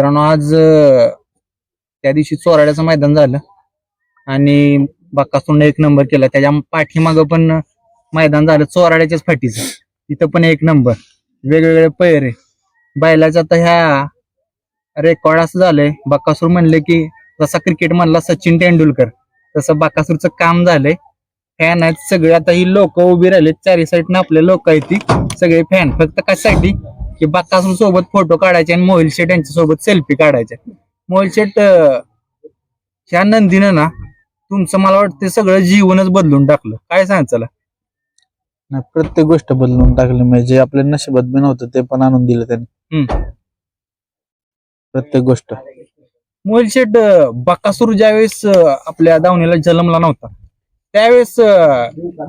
मित्रांनो आज त्या दिवशी चोराड्याचं मैदान झालं. आणि बक्कासूरने एक नंबर केला. त्याच्या पाठीमागं पण मैदान झालं चोराड्याच्याच फाटीचं. तिथं पण एक नंबर. वेगवेगळे पैरे. बैलाच्या आता ह्या रेकॉर्ड असं झालंय. बाकासूर म्हणले की जसा क्रिकेट म्हणला सचिन तेंडुलकर. तसं बक्कासूरचं काम झालंय. फॅन आहेत सगळे. आता ही लोक उभी राहिलेत. चारी साईडनं आपले लोक आहेत ती. सगळे फॅन फक्त कशासाठी? की बक्कासूर सोबत फोटो काढायचे आणि मोहिल शेट यांच्या सोबत सेल्फी काढायचे. मोहिल शेट ह्या नंदीनं ना तुमचं मला वाटतं सगळं जीवनच बदलून टाकलं. काय सांगायचं नाही प्रत्येक गोष्ट बदलून टाकली. म्हणजे आपल्या नशिबात बी नव्हतं ते पण आणून दिलं त्यांनी. हम्म. प्रत्येक गोष्ट. मोहिल शेट बकासूर ज्यावेळेस आपल्या दावणीला जन्मला नव्हता त्यावेळेस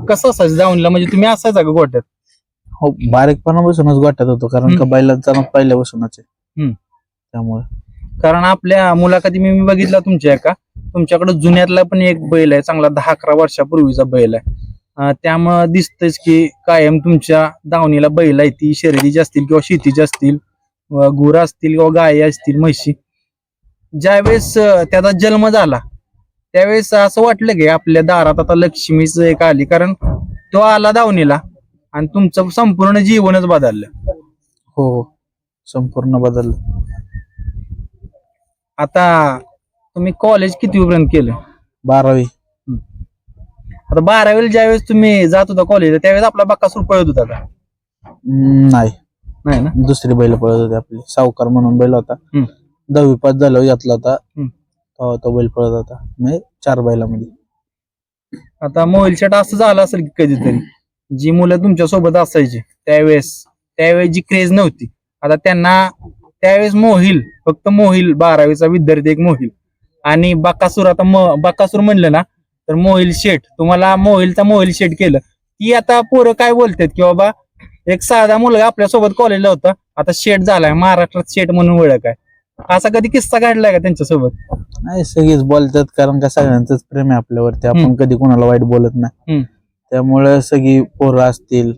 कसं असायचं दावणीला? म्हणजे तुम्ही असायचा का गोट्यात हो बारीकपणापासूनच गोट्यात होतो कारण का. बैलांचा पहिल्यापासूनच आहे. हम्म. त्यामुळे. कारण आपल्या मुलाखती मी मी बघितला तुमच्या एका. तुमच्याकडे जुन्यातला पण एक बैल आहे चांगला दहा अकरा वर्षापूर्वीचा बैल आहे. अं, त्यामुळं दिसतंच की कायम तुमच्या दावणीला बैल आहे ती शर्यतीची असतील किंवा शेतीची असतील गुरं असतील किंवा गायी असतील म्हशी. ज्यावेळेस अं, त्याचा जन्म झाला त्यावेळेस असं वाटलं की आपल्या दारात आता लक्ष्मीच एक आली. कारण तो आला दावणीला आणि तुमचं संपूर्ण जीवनच बदललं. हो हो. संपूर्ण बदललं. आता तुम्ही कॉलेज कितीपर्यंत केलं? बारावी. आता बारावीला ज्यावेळेस तुम्ही जात होता कॉलेजला त्यावेळेस आपला बक्कासूर पळत होता का? हम्म, नाही. नाही ना? दुसरी बैल पळत होते आपली. सावकार म्हणून बैल होता. हम्म. दहावी पास झालो यातला होता. हम्म. तेव्हा तो बैल पळत होता. म्हणजे चार बैलामध्ये. आता मोबाईल शेट असं झालं असेल की कधीतरी? जी मुलं तुमच्यासोबत असायची त्यावेळेस त्यावेळेस जी क्रेज नव्हती. आता त्यांना त्यावेळेस मोहिल फक्त मोहिल बारावीचा विद्यार्थी एक मोहिल. आणि बकासूर आता म- बकासूर म्हणलं ना तर मोहिल शेठ. तुम्हाला मोहिलचा मोहिल शेठ केलं. ती आता पोरं काय बोलतात की बाबा एक साधा मुलगा आपल्यासोबत कॉलेजला होता आता शेठ झालाय महाराष्ट्रात शेठ म्हणून ओळख आहे. असा कधी किस्सा काढलाय का त्यांच्यासोबत? नाही सगळीच बोलतात कारण का सगळ्यांचंच प्रेम आहे आपल्यावरती. आपण. कधी कोणाला वाईट बोलत नाही. त्यामुळे सगळी पोरं असतील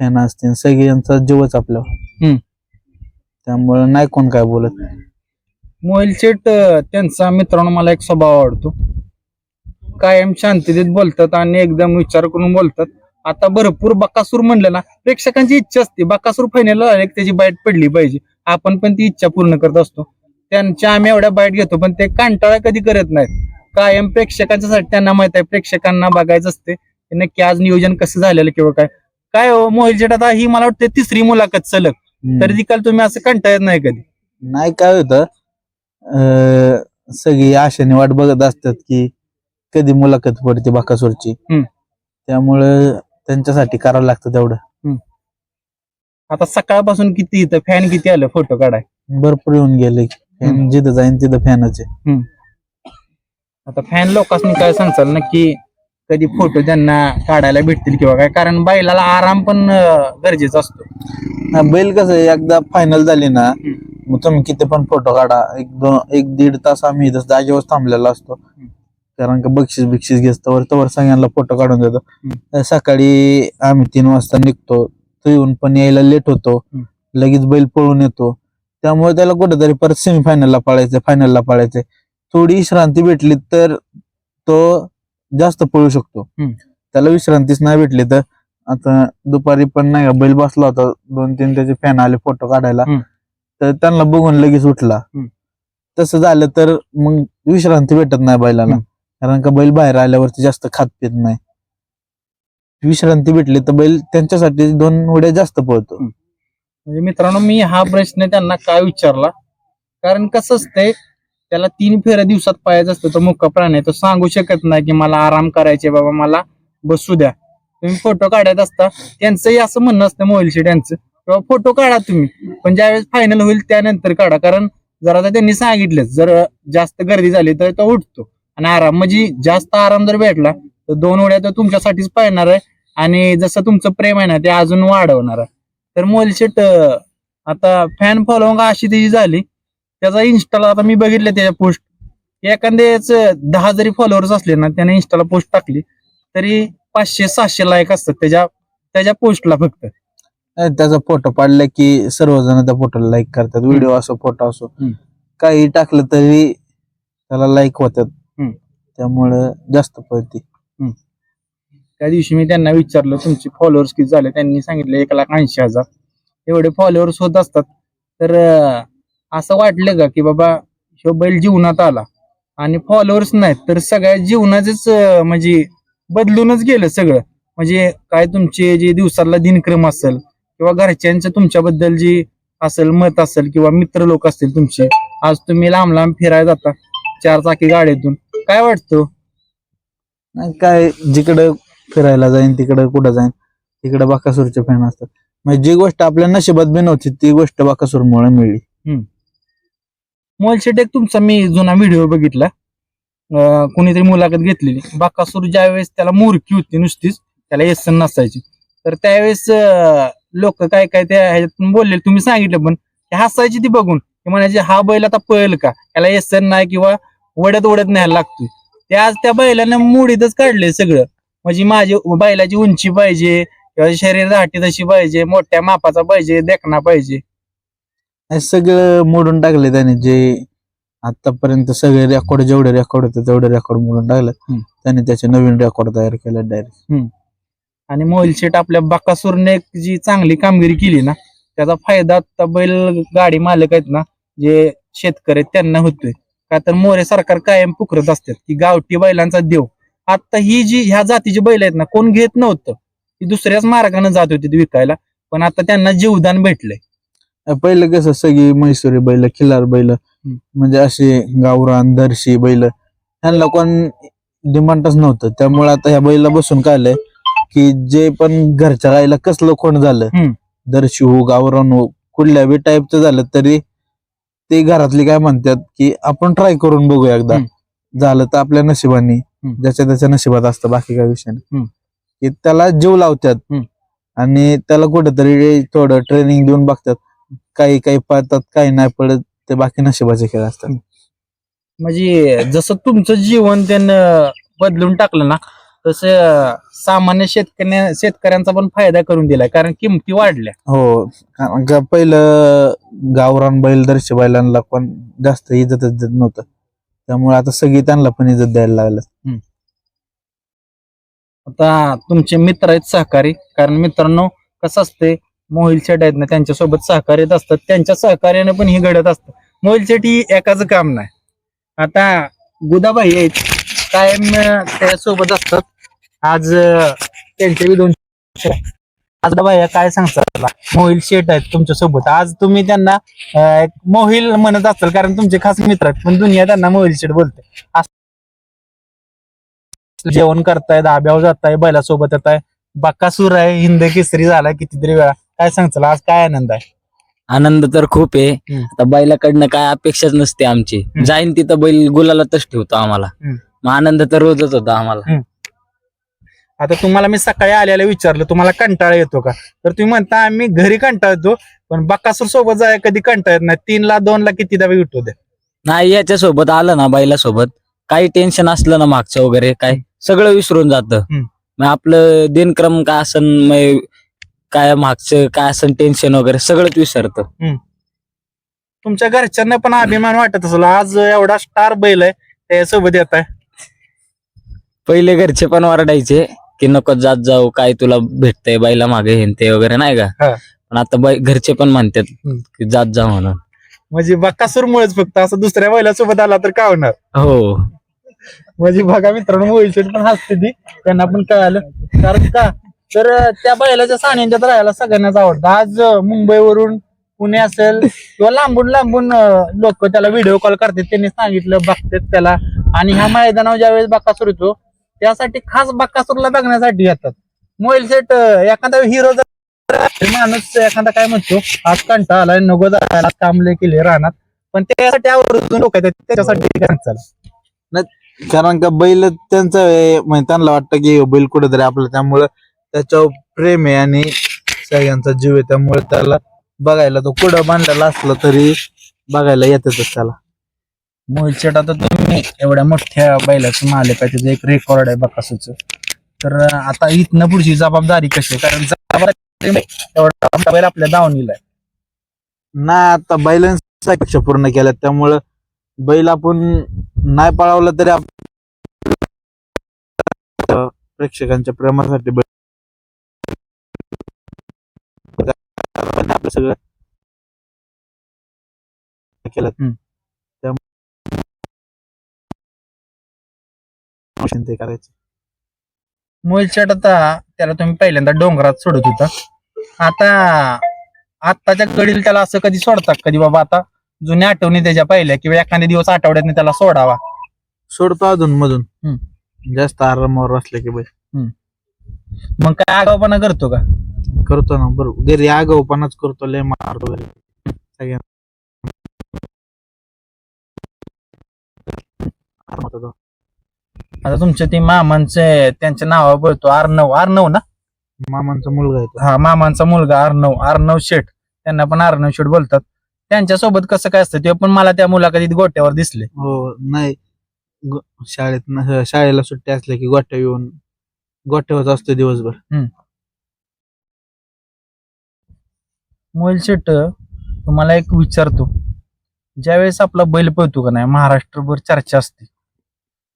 फॅन असतील सगळी यांचा जीवच हम्म. त्यामुळे नाही कोण काय बोलत. मोहिल शेट अं, त्यांचा मित्रांनो मला एक स्वभाव आवडतो. कायम शांततेत बोलतात आणि एकदम विचार करून बोलतात. आता भरपूर बकासूर म्हणलं ना प्रेक्षकांची इच्छा असते. बकासूर फायनल त्याची बाईट पडली पाहिजे. आपण पण ती इच्छा पूर्ण करत असतो. त्यांच्या आम्ही एवढ्या बाईट घेतो पण ते कांटाळा कधी करत नाहीत. कायम प्रेक्षकांच्यासाठी त्यांना माहीत आहे प्रेक्षकांना बघायचं असते. नक्की आज नियोजन कसं झालेलं किंवा काय? काय हो मोहिल शेट आता ही मला वाटते तिसरी मुलाखत सलग. तरी काल तुम्ही असं कंटाळत नाही कधी? नाही काय होतं अं, सगळी आशेने वाट बघत असतात की कधी मुलाखत पडते बाकासूरची. हम्म. त्यामुळे त्यांच्यासाठी करावं लागतं तेवढं. आता सकाळपासून किती इथं फॅन किती आलं? फोटो काढाय. भरपूर येऊन गेले. हम्म. जिथं जाईन तिथं फॅनच आहे. आता फॅन लोकांनी काय सांगचाल नक्की कधी फोटो त्यांना काढायला भेटतील किंवा काय? कारण बैलाला आराम पण अं, गरजेचा असतो. हा, बैल कसं आहे, एकदा फायनल झाली ना मग तुम्ही किती पण फोटो काढा. एक दोन एक दीड तास आम्ही इथं जागेवर थांबलेला असतो. कारण का बक्षीस बिक्षीस घेतो तवर सगळ्यांना फोटो काढून देतो. तर सकाळी आम्ही तीन वाजता निघतो तो येऊन पण यायला लेट होतो. हम्म. लगेच बैल पळून येतो. त्यामुळे त्याला कुठेतरी परत सेमीफायनलला पळायचं फायनलला पळायचंय. थोडी विश्रांती भेटली तर तो जास्त पळू शकतो. त्याला विश्रांतीच नाही भेटली तर आता दुपारी पण नाही का बैल बसला होता दोन तीन त्याचे फॅन आले फोटो काढायला. तर त्यांना बघून लगेच उठला. तसं झालं तर मग विश्रांती भेटत नाही बैलाला. कारण का बैल बाहेर आल्यावरती जास्त खात पित नाही विश्रांती भेटली तर बैल त्यांच्यासाठी दोन उड्या जास्त पळतो म्हणजे मित्रांनो मी हा प्रश्न त्यांना काय विचारला कारण कसं असतंय त्याला तीन फेऱ्या दिवसात पाहायचं असतं तो मुक्का प्राणी आहे. तो सांगू शकत नाही की मला आराम करायचे बाबा मला बसू द्या. तुम्ही फोटो काढत असता त्यांचंही असं म्हणणं असतं मोबाईल शेट यांचं. किंवा फोटो काढा तुम्ही. पण ज्यावेळेस फायनल होईल त्यानंतर काढा. कारण जर आता त्यांनी सांगितलं जर जास्त गर्दी झाली तर तो उठतो. आणि आराम म्हणजे जास्त आराम जर भेटला तर दोन उड्या तर तुमच्यासाठीच पाहणार आहे. आणि जसं तुमचं प्रेम आहे ना ते अजून वाढवणार आहे. तर मोबाईल शेट आता फॅन फॉलोइंग अशी त्याची झाली. त्याचा इन्स्टाला आता मी बघितलं त्याच्या पोस्ट एखाद्याच दहा जरी फॉलोअर्स असले ना त्याने इन्स्टाला पोस्ट टाकली तरी पाचशे सहाशे लाईक असतात त्याच्या त्याच्या पोस्टला फक्त. त्याचा फोटो पाडला की सर्वजण त्या फोटोला लाईक करतात. व्हिडिओ असो फोटो असो. काही टाकलं तरी त्याला लाईक होतात. त्यामुळं जास्त पळते. त्या दिवशी मी त्यांना विचारलं तुमचे फॉलोअर्स किती झाले? त्यांनी सांगितलं एक लाख ऐंशी हजार. एवढे फॉलोअर्स होत असतात. तर असं वाटलं का की बाबा ह्यो बैल जीवनात आला? आणि फॉलोअर्स नाहीत तर सगळ्या जीवनाचेच म्हणजे बदलूनच गेलं सगळं. म्हणजे काय तुमचे जे दिवसातला दिनक्रम असेल किंवा घरच्यांचं तुमच्याबद्दल जी असेल मत असेल किंवा मित्र लोक असतील तुमचे आज तुम्ही लांब लांब फिरायला जाता चार चाकी गाड्यातून काय वाटतं? नाही काय जिकडं फिरायला जाईन तिकडं कुठं जाईन तिकडं बाकासूरचे फॅन असतात. म्हणजे जी गोष्ट आपल्या नशिबात बी नव्हती ती गोष्ट बाकासूरमुळे मिळली. मोलशेट एक तुमचा मी जुना व्हिडिओ बघितला. कोणीतरी कुणीतरी मुलाखत घेतलेली. बाकासूर ज्यावेळेस त्याला मूर्खी होती नुसतीच त्याला येसन नसायची. तर त्यावेळेस लोक काय काय त्या ह्याच्यातून बोलले तुम्ही सांगितलं पण ते हसायची ती बघून. म्हणायचे हा बैल आता पळेल का? त्याला येसन नाही किंवा वडत वडत न्यायला लागतोय. ते आज त्या बैलानं मुडीतच काढले सगळं. म्हणजे माझी बैलाची उंची पाहिजे किंवा शरीर दाटी तशी पाहिजे मोठ्या मापाचा पाहिजे देखना पाहिजे. हे सगळं मोडून टाकले त्याने जे आतापर्यंत सगळे रेकॉर्ड जेवढे रेकॉर्ड होते तेवढे रेकॉर्ड मोडून टाकले. हम्म. त्याने त्याचे नवीन रेकॉर्ड तयार केले डायरेक्ट आणि मोहिल शेट आपल्या बकासूरने एक जी चांगली कामगिरी केली ना त्याचा फायदा आता बैल गाडी मालक आहेत ना जे शेतकरी आहेत त्यांना होतोय. का तर मोरे सरकार कायम पुकरत असतात की गावठी बैलांचा देव. आता ही जी ह्या जातीची बैल आहेत ना कोण घेत नव्हतं. ती दुसऱ्याच मार्गाने जात होती ती विकायला पण आता त्यांना जीवदान भेटलंय. पहिलं कसं सगळी मैसुरी बैल खिलार बैल म्हणजे असे गावरान दर्शी बैल ह्यांना कोण डिमांडच नव्हतं त्यामुळे आता ह्या बैला बसून काढलंय की जे पण घरच्या गाईला कसलं कोण झालं. दर्शी हो गावरान हो कुठल्या बी टाईपचं झालं तरी ते घरातली काय म्हणतात की आपण ट्राय करून बघू एकदा. झालं तर आपल्या नशिबाने. ज्याच्या त्याच्या नशिबात असतं बाकी काय विषय नाही. की त्याला जीव लावतात. आणि त्याला कुठेतरी थोडं ट्रेनिंग देऊन बघतात काही काही पळतात काही नाही पडत ते बाकी नशिबाचे खेळ असतात. म्हणजे जसं तुमचं जीवन त्यानं बदलून टाकलं ना तसं सामान्य शेतकऱ्या शेतकऱ्यांचा पण फायदा करून दिलाय कारण किमती वाढल्या. हो का पहिलं गावरान बैल दर्शी बैलांना पण जास्त इज्जतच देत नव्हतं. त्यामुळे आता सगळी त्यांना पण इज्जत द्यायला लागलं आता तुमचे मित्र आहेत सहकारी कारण मित्रांनो कसं असते मोहिल शेट आहेत ना त्यांच्यासोबत सहकार्यत असतात. त्यांच्या सहकार्याने पण हे घडत असतं. मोहिल शेट ही एकाच काम नाही. आता गुदाबाई आहेत कायम त्यासोबत असतात. आज त्यांचे बी दोन आज बाया काय सांगतात मोहिल शेट आहेत तुमच्यासोबत आज तुम्ही त्यांना मोहिल म्हणत असाल कारण तुमचे खास मित्र आहेत पण दुनिया त्यांना मोहिल शेट बोलते. जेवण करताय दाब्यावर जाताय बैलासोबत येताय. बक्कासूर आहे हिंद केसरी झाला कितीतरी वेळा. काय सांगचाल आज काय आनंद आहे? आनंद तर खूप आहे. हम्म. आता बैलाकडनं काय अपेक्षाच नसते आमची. जाईन तिथं बैल गुलालातच ठेवतो आम्हाला. हम्म. मग आनंद तर रोजच होता आम्हाला. आता तुम्हाला मी सकाळी आल्याला विचारलं तुम्हाला कंटाळा येतो का? तर तुम्ही म्हणता आम्ही घरी कंटाळतो पण बक्कासूर सोबत जाय कधी कंटाळा येत नाही. तीन ला दोन ला किती दाबी उठतो दे. नाही याच्या सोबत आलं ना बैलासोबत. काही टेन्शन असलं ना मागचं वगैरे काय सगळं विसरून जातं. हम्म. मग आपलं दिनक्रम काय असन मग काय मागचं काय असन टेन्शन वगैरे सगळंच विसरतं. तुमच्या घरच्यांना पण अभिमान वाटत असेल. आज एवढा स्टार बैल आहे त्यासोबत येत आहे. पहिले घरचे पण ओरडायचे की नको जात जाऊ काय तुला भेटतंय बैला मागे हेन ते वगैरे नाही हा. का पण आता बै- घरचे पण म्हणतात हम्म. की जात जा म्हणून. म्हणजे बक्कासूर मुळेच फक्त असं दुसऱ्या बैलासोबत आला तर काय होणार? हो. म्हणजे बघा मित्रांनो मोहिलशेट पण हसते ती. त्यांना पण कळालं. कारण का? तर त्या बैलाच्या सानिध्यात राहायला सगळ्यांनाच आवडतं. आज मुंबईवरून पुणे असेल किंवा लांबून लांबून लोक त्याला व्हिडिओ कॉल करतात. त्यांनी सांगितलं बघतात त्याला. आणि ह्या मैदानावर ज्यावेळेस बक्कासूर येतो त्यासाठी खास बक्कासूरला बघण्यासाठी येतात. मोबाईल सेट एखादा हिरो माणूस एखादा काय म्हणतो आज कंटा आलाय नको जायला कामले केले राहणार पण त्यासाठी आवर्जून लोक येतात त्याच्यासाठी कारण का बैल त्यांचं म्हणजे त्यांना वाटतं की बैल कुठेतरी आपलं त्यामुळं त्याच्यावर प्रेम आहे आणि सगळ्यांचा जीव आहे त्यामुळे त्याला बघायला तो कुठं बांधलेला असला तरी बघायला येतातच त्याला. मोहित शेट आता तुम्ही एवढ्या मोठ्या बैलाचं मालक आहे त्याचं एक रेकॉर्ड आहे बकासूच तर आता इथनं पुढची जबाबदारी कशी आहे? कारण जबाबदारी बैल आपल्या दावणीला आहे. ना आता बैलन्स अपेक्षा पूर्ण केल्या त्यामुळं बैल आपण नाही पळवला तरी आप- प्रेक्षकांच्या प्रेमासाठी बैल आपलं सगळं केलं. त्यामुळे ते करायचं. मोलचट आता त्याला तुम्ही पहिल्यांदा डोंगरात सोडत होता. आता आत्ताच्या कडील त्याला असं कधी सोडतात कधी बाबा आता जुन्या आठवणी त्याच्या पहिल्या किंवा एखाद्या दिवस आठवड्यात त्याला सोडावा. सोडतो अधून मधून. हम्म. जास्त आरामावर असले की बैल मग काय आगावपणा करतो का? करतो ना बरोबर घरी आगाऊपणाच करतो लय मारतो. आता तुमच्या ते मामांचे त्यांच्या नावावर बोलतो अर्णव अर्णव ना? मामांचा मुलगा आहे. हा मामांचा मुलगा अर्णव अर्णव शेठ. त्यांना पण अर्णव शेठ बोलतात. त्यांच्यासोबत कसं काय असतं? ते पण मला त्या मुलाखतीत गोट्यावर दिसले. हो नाही. ग- शाळेत न- शाळेला सुट्टी असल्या की गोठ्या येऊन गोठ्यावरच असतो दिवसभर. मोबाईल शेट तुम्हाला एक विचारतो ज्यावेळेस आपला बैल पळतो का नाही महाराष्ट्रभर चर्चा असते.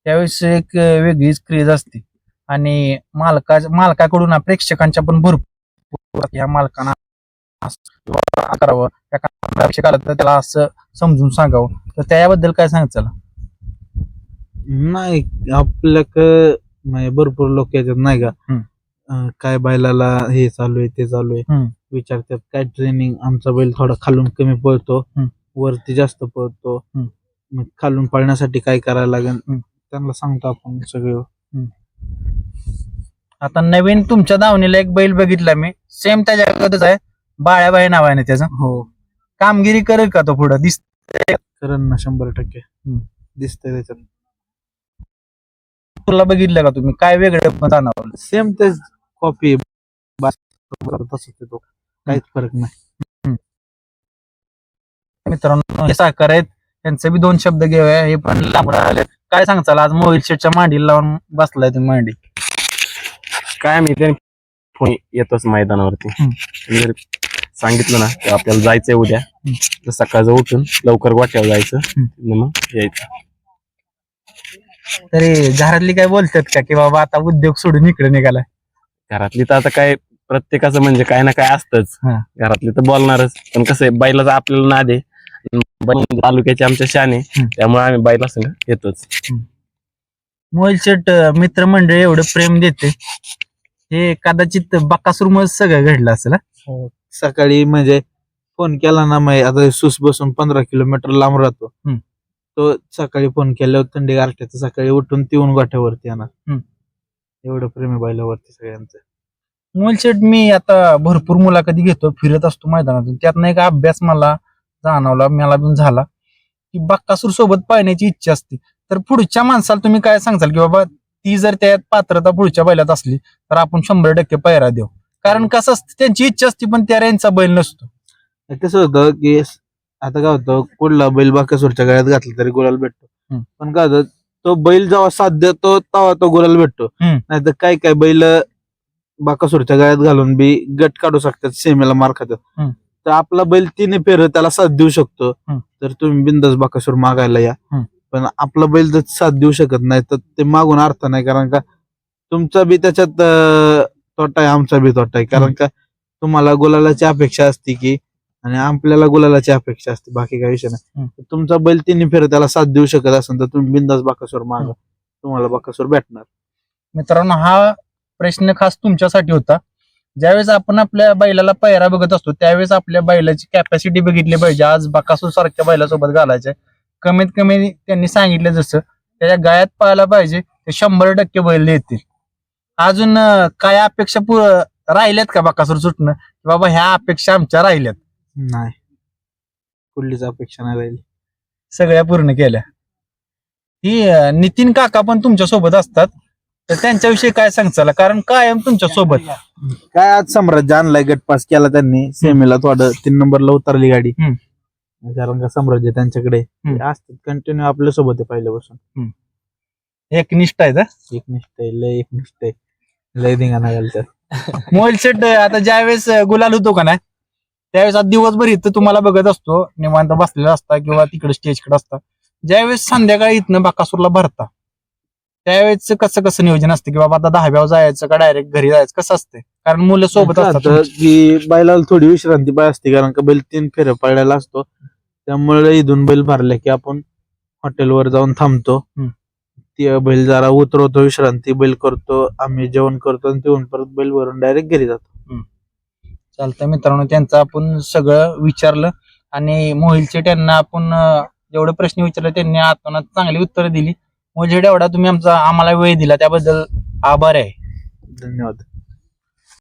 त्यावेळेस एक वेगळीच क्रेज असते. आणि मालका मालकाकडून ना प्रेक्षकांच्या पण भरपूर या मालकांना करावं त्या प्रेक्षकाला तर त्याला असं समजून सांगावं. तर त्याबद्दल काय सांगायचं नाही आपल्या क म्हणजे भरपूर लोक येतात नाही का? काय बैलाला हे चालू आहे ते चालू आहे. विचारतात काय ट्रेनिंग आमचा बैल थोडा खालून कमी पळतो. वरती जास्त पळतो. मग खालून पळण्यासाठी काय करायला लागेल. त्यांना सांगतो आपण सगळं. आता नवीन तुमच्या दावणीला एक बैल बघितला मी. सेम त्याच्याकडच आहे. बाळ्याबाई नाव आहे ना त्याचं? हो. कामगिरी करेल का तो पुढं? दिस करण ना शंभर टक्के. दिसतंय त्याच्यात. तुला बघितलं का तुम्ही? काय वेगळं जाणवलं? सेम तेच कॉपी तसंच तो. काहीच फरक नाही. मित्रांनो हे साखर आहेत. त्यांचे बी दोन शब्द घेऊया हे पण लांबडा आले काय आज मोहिल शेटच्या मांडीला लावून बसलाय तुम्ही मांडी. काय मी ते फोन येतोच मैदानावरती. जर सांगितलं ना की आपल्याला जायचंय उद्या तर सकाळचं उठून लवकर गोट्यावर जायचं मग यायचं. तरी घरातली काय बोलतात का? की बाबा आता उद्योग सोडून इकडे निघालाय. घरातली तर आता काय प्रत्येकाचं म्हणजे काय ना काय असतंच. घरातली तर बोलणारच पण कसं आहे बैलाचा आपल्याला नाद आहे बैल तालुक्याचे आमच्या शान. त्यामुळे आम्ही बैला संग येतोच मोहिल शेट मित्रमंडळी एवढं प्रेम देते हे कदाचित बकासूर सगळं घडलं असेल हा? सकाळी म्हणजे फोन केला ना मग आता सुस बसून पंधरा किलोमीटर लांब राहतो हम्म. तो सकाळी फोन केल्यावर थंडी गारठ्याचं सकाळी उठून ती गोठ्यावरती येणार हम्म. एवढं प्रेमी बैलावरती सगळ्यांचं मोहिल शेट मी आता भरपूर मुलाखती घेतो फिरत असतो मैदानातून. त्यातनं एक अभ्यास मला जाणवला मला पण झाला की बक्कासूर सोबत पाहण्याची इच्छा असते. तर पुढच्या माणसाला तुम्ही काय सांगताल की बाबा ती जर त्यात पात्रता पुढच्या बैलात असली तर आपण शंभर टक्के पैरा देऊ. कारण कसं असतं त्यांची इच्छा असते पण त्या यांचा बैल नसतो. कसं होतं की आता काय होतं कुठला बैल बाकासूरच्या गळ्यात घातला तरी गुलाल भेटतो. पण काय होतं तो बैल जेव्हा साथ देतो तेव्हा तो गुलाल भेटतो. हम्म. नाहीतर काय काय बैल बाकासूरच्या गळ्यात घालून बी गट काढू शकतात सेमीला मार खातात. हम्म. तर आपला बैल तिने फेर त्याला साथ देऊ शकतो. तर तुम्ही बिंदास बाकासूर मागायला या. पण आपला बैल जर साथ देऊ शकत नाही तर ते मागून अर्थ नाही कारण का तुमचा बी त्याच्यात तोटा आहे आमचा बी तोटा आहे. कारण का तुम्हाला गुलालाची अपेक्षा असते की आणि आपल्याला गुलालाची अपेक्षा असते बाकी काही विषय नाही. तुमचा बैल तिन्ही फेर त्याला साथ देऊ शकत असेल तर तुम्ही बिंदास बाकासूर मागा. तुम्हाला बाकासूर भेटणार. मित्रांनो हा प्रश्न खास तुमच्यासाठी होता. ज्यावेळेस आपण आपल्या बैलाला पैरा बघत असतो त्यावेळेस आपल्या बैलाची कॅपॅसिटी बघितली पाहिजे. आज बकासूर सारख्या बैलासोबत घालायचंय कमीत कमी त्यांनी सांगितलं जसं त्याच्या गायात पाहायला पाहिजे ते शंभर टक्के बैल देतील. अजून काय अपेक्षा राहिल्यात का बकासूर सुटणं? बाबा ह्या अपेक्षा आमच्या राहिल्यात. नाही. कुठलीच अपेक्षा नाही राहिली. सगळ्या पूर्ण केल्या. ही नितीन काका पण तुमच्यासोबत असतात. तर त्यांच्याविषयी काय सांगचाल? कारण कायम तुमच्यासोबत. काय आज सम्राज्य आणलाय गट पास केला त्यांनी. सेमीला थोडं तीन नंबरला उतरली गाडी. हम्म. कारण का साम्राज्य त्यांच्याकडे हम्म. ते असतात कंटिन्यू आपल्यासोबत आहे पहिल्यापासून. एक निष्ठा आहे का? एक निष्ठ आहे लय एक निष्ठ आहे. लय धिंगाणा घालतात. मोबाईल सेट आता ज्यावेळेस गुलाल होतो का नाही त्यावेळेस आता दिवसभर इथं तुम्हाला बघत असतो. निवांत बसलेला असता किंवा तिकडे स्टेजकडे असता. ज्यावेळेस संध्याकाळी इथनं बाकासूरला भरता. त्यावेळेस कसं कसं नियोजन असतं की बाबा आता दहाव्यावर जायचं का डायरेक्ट घरी जायचं? कसं असते कारण मुलं सोबत असतात असतं की बैलाला थोडी विश्रांती पाय असते कारण का बैल तीन फेऱ्या पळलेला असतो. त्यामुळे इथून बैल भरला की आपण हॉटेलवर जाऊन थांबतो. ती बैल जरा उतरवतो विश्रांती बैल करतो आम्ही जेवण करतो आणि तिथून परत बैल भरून डायरेक्ट घरी जातो. चालतंय मित्रांनो त्यांचं आपण सगळं विचारलं आणि मोहिल शेट यांना आपण जेवढे प्रश्न विचारले त्यांनी आत्मनात चांगली उत्तरं दिली. मोहिल एवढा तुम्ही आमचा आम्हाला वेळ दिला त्याबद्दल आभार आहे. धन्यवाद.